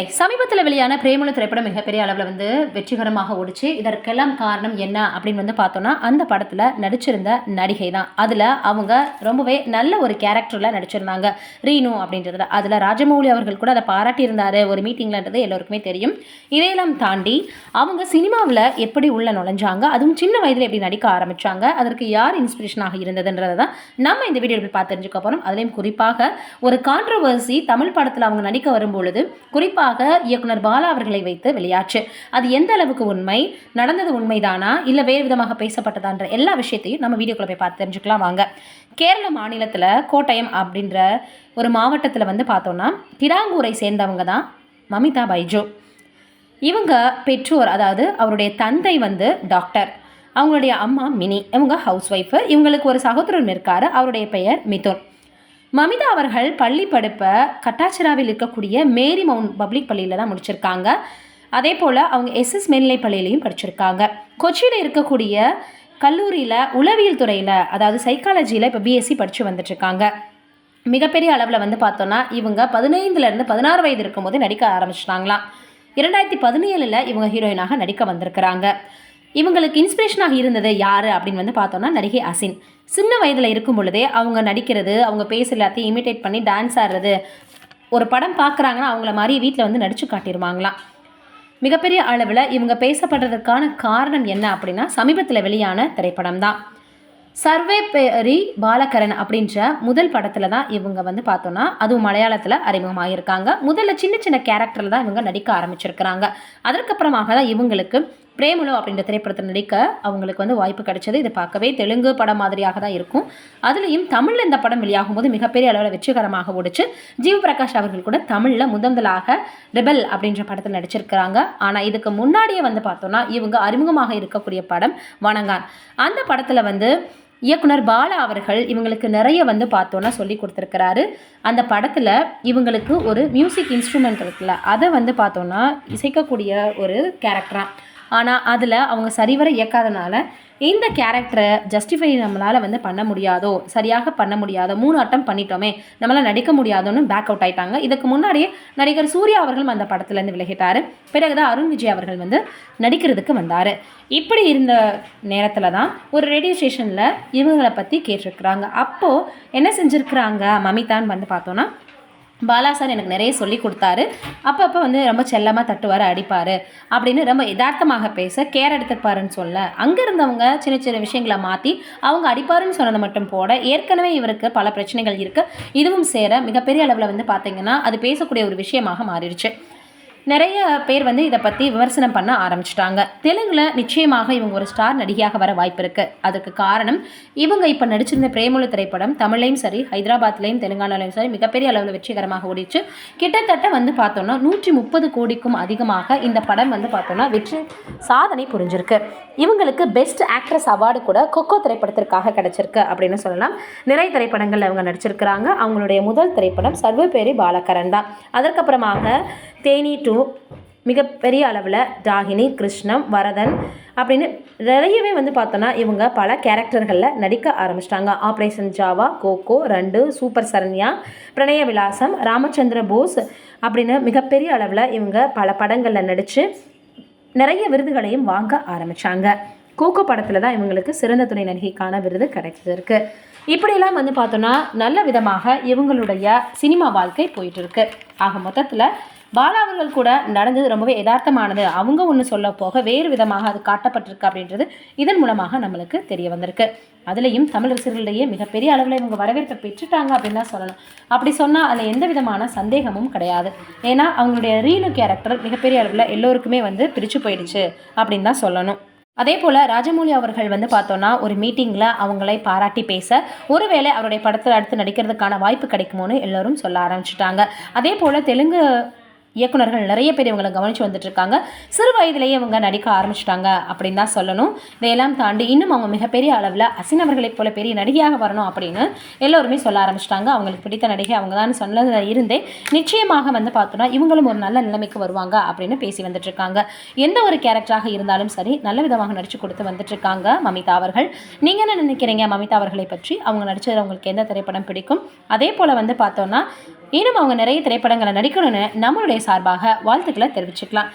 சமீபத்தில் வெளியான பிரேமலு திரைப்படம் மிகப்பெரிய அளவில் வந்து வெற்றிகரமாக ஓடிச்சு. இதற்கெல்லாம் காரணம் என்ன அப்படின்னு வந்து பார்த்தோன்னா அந்த படத்தில் நடிச்சிருந்த நடிகை தான். அதில் அவங்க ரொம்பவே நல்ல ஒரு கேரக்டரில் நடிச்சிருந்தாங்க. ரீனு அப்படின்றதுல. அதில் ராஜமௌலி அவர்கள் கூட அதை பாராட்டியிருந்தார். ஒரு மீட்டிங்லன்றது எல்லோருக்குமே தெரியும். இதையெல்லாம் தாண்டி அவங்க சினிமாவில் எப்படி உள்ள நுழைஞ்சாங்க அதுவும் சின்ன வயதில் எப்படி நடிக்க ஆரம்பித்தாங்க அதற்கு யார் இன்ஸ்பிரேஷனாக இருந்ததுன்றதை தான் நம்ம இந்த வீடியோவில் பார்த்து தெரிஞ்சுக்க போகிறோம் அதுலேயும் குறிப்பாக ஒரு கான்ட்ரவர்சி தமிழ் படத்தில் அவங்க நடிக்க வரும்பொழுது குறிப்பாக இயக்குனர் பாலா அவர்களை வைத்து வெளியாச்சு. அது எந்த அளவுக்கு உண்மை? நடந்தது உண்மைதானா? இல்லை வேறு விதமாக பேசப்பட்டதான்ற எல்லா விஷயத்தையும் நம்ம வீடியோக்குள்ள போய் பார்த்து தெரிஞ்சுக்கலாம் வாங்க. கேரள மாநிலத்தில் கோட்டயம் அப்படின்ற ஒரு மாவட்டத்தில் வந்து பார்த்தோன்னா கிடாங்கூரை சேர்ந்தவங்க தான் மமிதா பைஜோ. இவங்க பெற்றோர் அதாவது அவருடைய தந்தை வந்து டாக்டர். அவங்களுடைய அம்மா மினி. இவங்க ஹவுஸ் ஒய்ஃபு இவங்களுக்கு ஒரு சகோதரன் இருக்காரு. அவருடைய பெயர் மிதுன். மமிதா அவர்கள் பள்ளி படிப்பை கட்டாச்சிராவில் இருக்கக்கூடிய மேரி மவுண்ட் பப்ளிக் பள்ளியில் தான் முடிச்சிருக்காங்க. அதே போல் அவங்க எஸ்எஸ் மேல்நிலை பள்ளியிலையும் படிச்சிருக்காங்க. கொச்சியில் இருக்கக்கூடிய கல்லூரியில் உளவியல் துறையில் அதாவது சைக்காலஜியில் இப்போ பிஎஸ்சி படித்து வந்துட்டுருக்காங்க. மிகப்பெரிய அளவில் வந்து பார்த்தோன்னா இவங்க பதினைந்துலேருந்து பதினாறு வயது இருக்கும்போது நடிக்க ஆரம்பிச்சிட்டாங்களாம். இரண்டாயிரத்தி பதினேழில் இவங்க ஹீரோயினாக நடிக்க வந்திருக்கிறாங்க. இவங்களுக்கு இன்ஸ்பிரேஷனாக இருந்தது யார் அப்படின்னு வந்து பார்த்தோன்னா நடிகை அசின். சின்ன வயதில் இருக்கும் பொழுதே அவங்க நடிக்கிறது அவங்க பேச எல்லாத்தையும் இமிட்டேட் பண்ணி டான்ஸ் ஆடுறது ஒரு படம் பார்க்குறாங்கன்னா அவங்கள மாதிரி வீட்டில் வந்து நடித்து காட்டிடுவாங்களாம் மிகப்பெரிய அளவில் இவங்க பேசப்படுறதுக்கான காரணம் என்ன அப்படின்னா சமீபத்தில் வெளியான திரைப்படம் தான். சர்வே பெரி பாலகரன் அப்படின்ற முதல் படத்தில் தான் இவங்க வந்து பார்த்தோன்னா அதுவும் மலையாளத்தில் அறிமுகமாகியிருக்காங்க. முதல்ல சின்ன சின்ன கேரக்டரில் தான் இவங்க நடிக்க ஆரம்பிச்சிருக்கிறாங்க. அதற்கப்புறமாக தான் இவங்களுக்கு பிரேமலு அப்படின்ற திரைப்படத்தில் நடிக்க அவங்களுக்கு வந்து வாய்ப்பு கிடைச்சது. இது பார்க்கவே தெலுங்கு படம் மாதிரியாக தான் இருக்கும். அதுலேயும் தமிழில் இந்த படம் வெளியாகும் போது மிகப்பெரிய அளவில் வெற்றிகரமாக ஓடிச்சு. ஜீவ் பிரகாஷ் அவர்கள் கூட தமிழில் முதன்முதலாக ரிபல் அப்படின்ற படத்தில் நடிச்சிருக்கிறாங்க. ஆனால் இதுக்கு முன்னாடியே வந்து பார்த்தோன்னா இவங்க அறிமுகமாக இருக்கக்கூடிய படம் வணங்கான். அந்த படத்தில் வந்து இயக்குனர் பாலா அவர்கள் இவங்களுக்கு நிறைய வந்து பார்த்தோன்னா சொல்லி கொடுத்துருக்கிறாரு. அந்த படத்தில் இவங்களுக்கு ஒரு மியூசிக் இன்ஸ்ட்ருமெண்ட் இருக்குல்ல அதை வந்து பார்த்தோன்னா இசைக்கக்கூடிய ஒரு கேரக்டராக ஆனால் அதில் அவங்க சரிவர இயக்காதனால இந்த கேரக்டரை ஜஸ்டிஃபை நம்மளால் வந்து பண்ண முடியாதோ சரியாக பண்ண முடியாதோ மூணு அட்டம் பண்ணிட்டோமே நம்மளால் நடிக்க முடியாதோன்னு பேக் அவுட் ஆயிட்டாங்க. இதுக்கு முன்னாடியே நடிகர் சூர்யா அவர்களும் அந்த படத்துலேருந்து விலகிட்டார். பிறகுதான் அருண் விஜய் அவர்கள் வந்து நடிக்கிறதுக்கு வந்தார். இப்படி இருந்த நேரத்தில் தான் ஒரு ரேடியோ ஸ்டேஷனில் இவங்களை பற்றி கேட்டிருக்கிறாங்க. அப்போது என்ன செஞ்சுருக்கிறாங்க? மமிதான்னு வந்து பார்த்தோன்னா பாலா சார் எனக்கு நிறைய சொல்லி கொடுத்தாரு. அப்பப்போ வந்து ரொம்ப செல்லமாக தட்டுவார் அடிப்பார் அப்படின்னு ரொம்ப யதார்த்தமாக பேச கேர் எடுத்துப்பாருன்னு சொல்ல. அங்கே இருந்தவங்க சின்ன சின்ன விஷயங்களை மாற்றி அவங்க அடிப்பாருன்னு சொன்னதை மட்டும் போட ஏற்கனவே இவருக்கு பல பிரச்சனைகள் இருக்குது இதுவும் சேர மிகப்பெரிய அளவில் வந்து பார்த்திங்கன்னா அது பேசக்கூடிய ஒரு விஷயமாக மாறிடுச்சு. நிறைய பேர் வந்து இதை பற்றி விமர்சனம் பண்ண ஆரம்பிச்சிட்டாங்க. தெலுங்கில் நிச்சயமாக இவங்க ஒரு ஸ்டார் நடிகையாக வர வாய்ப்பு இருக்குது அதுக்கு காரணம் இவங்க இப்போ நடிச்சிருந்த பிரேமுல திரைப்படம் தமிழ்லையும் சரி ஹைதராபாத்லேயும் தெலுங்கானாலையும் சரி மிகப்பெரிய அளவில் வெற்றிகரமாக ஓடிச்சு. கிட்டத்தட்ட வந்து பார்த்தோன்னா நூற்றி முப்பது கோடிக்கும் அதிகமாக இந்த படம் வந்து பார்த்தோன்னா வெற்றி சாதனை புரிஞ்சிருக்கு. இவங்களுக்கு பெஸ்ட் ஆக்ட்ரஸ் அவார்டு கூட கொக்கோ திரைப்படத்திற்காக கிடச்சிருக்கு அப்படின்னு சொல்லலாம். நிறைய திரைப்படங்களில் அவங்க நடிச்சிருக்கிறாங்க. அவங்களுடைய முதல் திரைப்படம் சர்வபேரி பாலகரன் தான். அதற்கப்புறமாக தேனி டூ மிகப்பெரிய அளவில் தாகினி கிருஷ்ணம் வரதன் அப்படின்னு நிறையவே வந்து பார்த்தோன்னா இவங்க பல கேரக்டர்களில் நடிக்க ஆரம்பிச்சிட்டாங்க. ஆப்ரேஷன் ஜாவா கோகோ ரெண்டு சூப்பர் சரண்யா பிரணய விலாசம் ராமச்சந்திர போஸ் அப்படின்னு மிகப்பெரிய அளவில் இவங்க பல படங்களில் நடித்து நிறைய விருதுகளையும் வாங்க ஆரம்பித்தாங்க கோகோ படத்தில் தான் இவங்களுக்கு சிறந்த துணை நடிகைக்கான விருது கிடைச்சிருக்கு. இப்படியெல்லாம் வந்து பார்த்தோன்னா நல்ல விதமாக இவங்களுடைய சினிமா வாழ்க்கை போயிட்டுருக்கு ஆக மொத்தத்தில் பாலா அவர்கள் கூட நடந்தது ரொம்பவே யதார்த்தமானது. அவங்க ஒன்று சொல்ல போக வேறு விதமாக அது காட்டப்பட்டிருக்கு அப்படின்றது இதன் மூலமாக நம்மளுக்கு தெரிய வந்திருக்கு. அதுலேயும் தமிழ் ரசிகர்களிடையே மிகப்பெரிய அளவில் இவங்க வரவேற்பை பெற்றுட்டாங்க அப்படின்னு தான் சொல்லணும். அப்படி சொன்னால் அதில் எந்த விதமான சந்தேகமும் கிடையாது. ஏன்னா அவங்களுடைய ரீனு கேரக்டர் மிகப்பெரிய அளவில் எல்லோருக்குமே வந்து பிரித்து போயிடுச்சு அப்படின்னு தான் சொல்லணும். அதே போல் ராஜமௌலி அவர்கள் வந்து பார்த்தோன்னா ஒரு மீட்டிங்கில் அவங்களை பாராட்டி பேச ஒருவேளை அவருடைய படத்தில் அடுத்து நடிக்கிறதுக்கான வாய்ப்பு கிடைக்குமோன்னு எல்லோரும் சொல்ல ஆரம்பிச்சிட்டாங்க. அதே போல் தெலுங்கு இயக்குனர்கள் நிறைய பேர் இவங்களை கவனித்து வந்துட்டு இருக்காங்க சிறு வயதிலேயே இவங்க நடிக்க ஆரம்பிச்சிட்டாங்க அப்படின்னு தான் சொல்லணும். இதையெல்லாம் தாண்டி இன்னும் அவங்க மிகப்பெரிய அளவில் அசின் அவர்களைப் போல பெரிய நடிகையாக வரணும் அப்படின்னு எல்லோருமே சொல்ல ஆரம்பிச்சிட்டாங்க. அவங்களுக்கு பிடித்த நடிகை அவங்க தான் சொன்னதில் இருந்தே நிச்சயமாக வந்து பார்த்தோன்னா இவங்களும் ஒரு நல்ல நிலைமைக்கு வருவாங்க அப்படின்னு பேசி வந்துட்டுருக்காங்க. எந்த ஒரு கேரக்டராக இருந்தாலும் சரி நல்ல விதமாக நடித்து கொடுத்து வந்துட்டுருக்காங்க மமிதா அவர்கள். நீங்கள் என்ன நினைக்கிறீங்க மமிதா அவர்களை பற்றி? அவங்க நடித்தது அவங்களுக்கு எந்த திரைப்படம் பிடிக்கும்? அதே போல் வந்து பார்த்தோன்னா இன்னும் அவங்க நிறைய திரைப்படங்களை நடிக்கணும்னு நம்மளுடைய சார்பாக வாழ்த்துக்களை தெரிவிச்சுக்கலாம்.